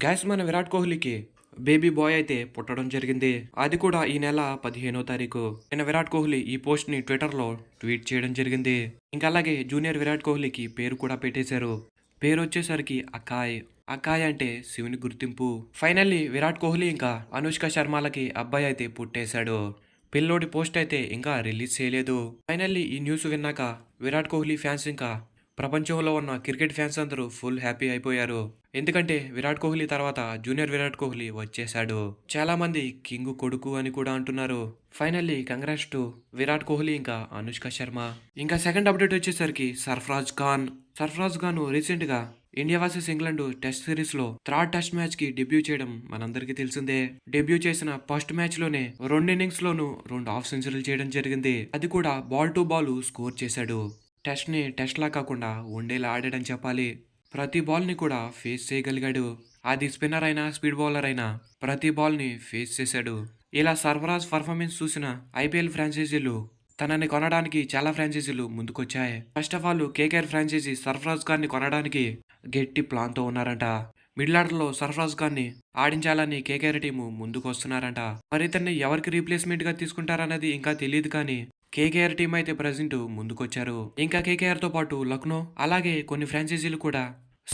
Gas మన విరాట్ కోహ్లీకి baby bye అయితే పుట్టడం జరిగింది. అది కూడా ఈ నెల పదిహేనో తారీఖు. నిన్న విరాట్ కోహ్లీ ఈ పోస్ట్ని ట్విట్టర్లో ట్వీట్ చేయడం జరిగింది. ఇంకా అలాగే జూనియర్ విరాట్ కోహ్లీకి పేరు కూడా పెట్టేశారు. పేరు వచ్చేసరికి అకాయ్. అకాయ్ అంటే శివుని గుర్తింపు. ఫైనల్లీ విరాట్ కోహ్లీ ఇంకా అనుష్క శర్మలకి అబ్బాయి అయితే పుట్టేశాడు. పిల్లోడి పోస్ట్ అయితే ఇంకా రిలీజ్ చేయలేదు. ఫైనల్లీ ఈ న్యూస్ విన్నాక విరాట్ కోహ్లీ ఫ్యాన్స్ ఇంకా ప్రపంచంలో ఉన్న క్రికెట్ ఫ్యాన్స్ అందరూ ఫుల్ హ్యాపీ అయిపోయారు. ఎందుకంటే విరాట్ కోహ్లీ తర్వాత జూనియర్ విరాట్ కోహ్లీ వచ్చేశాడు. చాలా మంది కింగ్ కొడుకు అని కూడా అంటున్నారు. Finally congrats to Virat Kohli ఇంకా అనుష్క శర్మ. ఇంకా సెకండ్ అప్డేట్ వచ్చేసరికి సర్ఫరాజ్ ఖాన్. సర్ఫరాజ్ ఖాన్ రీసెంట్గా ఇండియా వర్సెస్ ఇంగ్లాండ్ టెస్ట్ సిరీస్లో థర్డ్ టెస్ట్ మ్యాచ్కి డెబ్యూ చేయడం మనందరికీ తెలిసిందే. డెబ్యూ చేసిన ఫస్ట్ మ్యాచ్లోనే రెండు ఇన్నింగ్స్ లోను రెండు హాఫ్ సెంచరీలు చేయడం జరిగింది. అది కూడా బాల్ టు బాల్ స్కోర్ చేశాడు. టెస్ట్ని టెస్ట్లా టెస్ట్ లా కాకుండా వన్డేలా ఆడాడని చెప్పాలి. ప్రతి బాల్ని కూడా ఫేస్ చేయగలిగాడు. అది స్పిన్నర్ అయినా స్పీడ్ బౌలర్ అయినా ప్రతి బాల్ని ఫేస్ చేశాడు. ఇలా సర్ఫరాజ్ పర్ఫార్మెన్స్ చూసిన ఐపీఎల్ ఫ్రాంచైజీలు తనని కొనడానికి చాలా ఫ్రాంచైజీలు ముందుకొచ్చాయి. First of all KKR franchisee Sarfaraz గారిని కొనడానికి గట్టి ప్లాన్తో ఉన్నారంట. మిడిల్ ఆర్డర్లో సర్ఫరాజ్ గారిని ఆడించాలని కేకేఆర్ టీము ముందుకు వస్తున్నారంట మరి ఇతన్ని ఎవరికి రీప్లేస్మెంట్గా తీసుకుంటారన్నది ఇంకా తెలియదు కానీ కేకేఆర్ టీం అయితే ప్రజెంట్ ముందుకొచ్చారు. ఇంకా కేకేఆర్తో పాటు లక్నో అలాగే కొన్ని ఫ్రాంచైజీలు కూడా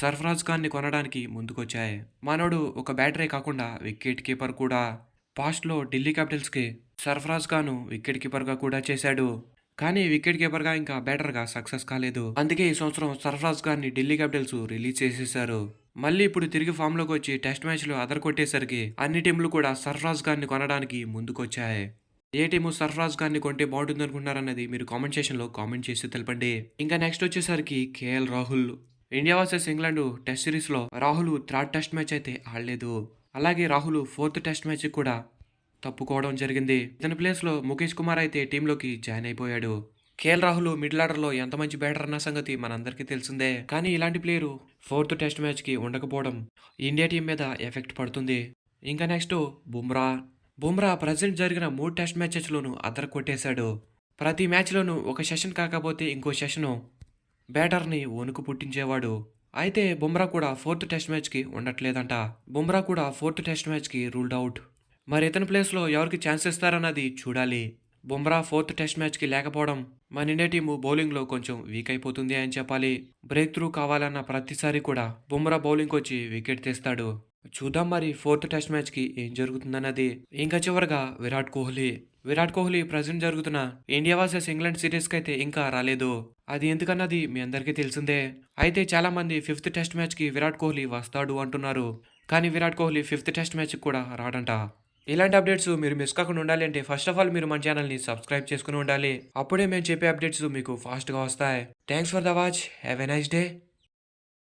సర్ఫరాజ్ ఖాన్ని కొనడానికి ముందుకొచ్చాయి. మనోడు ఒక బ్యాటరీ కాకుండా వికెట్ కీపర్ కూడా. పాస్ట్లో ఢిల్లీ క్యాపిటల్స్కి సర్ఫరాజ్ ఖాన్ వికెట్ కీపర్గా కూడా చేశాడు. కానీ వికెట్ కీపర్గా ఇంకా బ్యాటర్గా సక్సెస్ కాలేదు. అందుకే ఈ సంవత్సరం సర్ఫరాజ్ ఖాన్ని ఢిల్లీ క్యాపిటల్స్ రిలీజ్ చేసేశారు మళ్ళీ ఇప్పుడు తిరిగి ఫామ్లోకి వచ్చి టెస్ట్ మ్యాచ్లో అదర్ కొట్టేసరికి అన్ని టీంలు కూడా సర్ఫరాజ్ ఖాన్ని కొనడానికి ముందుకొచ్చాయి. ఏ టీము సర్ఫరాజ్ ఖాన్ని కొంటే బాగుంటుంది అనుకుంటున్నారన్నది మీరు కామెంట్ సెక్షన్లో కామెంట్ చేసి తెలపండి. ఇంకా నెక్స్ట్ వచ్చేసరికి KL Rahul. India versus England test సిరీస్లో రాహుల్ థర్డ్ టెస్ట్ మ్యాచ్ అయితే ఆడలేదు. అలాగే రాహుల్ ఫోర్త్ టెస్ట్ మ్యాచ్ కూడా తప్పుకోవడం జరిగింది. ఇతని ప్లేస్లో ముఖేష్ కుమార్ అయితే టీంలోకి జాయిన్ అయిపోయాడు. కేఎల్ రాహుల్ మిడిల్ ఆర్డర్లో ఎంత మంచి బ్యాటర్ అన్న సంగతి మనందరికీ తెలిసిందే. కానీ ఇలాంటి ప్లేయరు ఫోర్త్ టెస్ట్ మ్యాచ్కి ఉండకపోవడం ఇండియా టీం మీద ఎఫెక్ట్ పడుతుంది. ఇంకా నెక్స్ట్ బుమ్రా. బుమ్రా ప్రజెంట్ జరిగిన మూడు టెస్ట్ మ్యాచెస్లోనూ అదర కొట్టేశాడు ప్రతి మ్యాచ్లోనూ ఒక సెషన్ కాకపోతే ఇంకో సెషను బ్యాటర్ని వణుకు పుట్టించేవాడు. అయితే బుమ్రా కూడా ఫోర్త్ టెస్ట్ మ్యాచ్కి ఉండట్లేదంట. బుమ్రా కూడా ఫోర్త్ టెస్ట్ మ్యాచ్కి రూల్డ్ అవుట్. మరి ఇతని ప్లేస్లో ఎవరికి ఛాన్స్ ఇస్తారన్నది చూడాలి. బుమ్రా ఫోర్త్ టెస్ట్ మ్యాచ్కి లేకపోవడం మన ఇండియా టీము బౌలింగ్లో కొంచెం వీక్ అయిపోతుంది అని చెప్పాలి. బ్రేక్ త్రూ కావాలన్న ప్రతిసారి కూడా బుమ్రా బౌలింగ్ వచ్చి వికెట్ తీస్తాడు. చూద్దాం మరి ఫోర్త్ టెస్ట్ మ్యాచ్కి ఏం జరుగుతుందన్నది. ఇంకా చివరిగా విరాట్ కోహ్లీ. విరాట్ కోహ్లీ ప్రజెంట్ జరుగుతున్న ఇండియా వర్సెస్ ఇంగ్లాండ్ సిరీస్కి అయితే ఇంకా రాలేదు. అది ఎందుకన్నది మీ అందరికీ తెలిసిందే. అయితే చాలా మంది ఫిఫ్త్ టెస్ట్ మ్యాచ్కి విరాట్ కోహ్లీ వస్తాడు అంటున్నారు. కానీ విరాట్ కోహ్లీ ఫిఫ్త్ టెస్ట్ మ్యాచ్కి కూడా రాడంట. ఇలాంటి అప్డేట్స్ మీరు మిస్ కాకుండా ఉండాలి అంటే ఫస్ట్ ఆఫ్ ఆల్ మీరు మన ఛానల్ని సబ్స్క్రైబ్ చేసుకుని ఉండాలి. అప్పుడే మేము చెప్పే అప్డేట్స్ మీకు ఫాస్ట్గా వస్తాయి. Thanks for the watch. Have a nice day.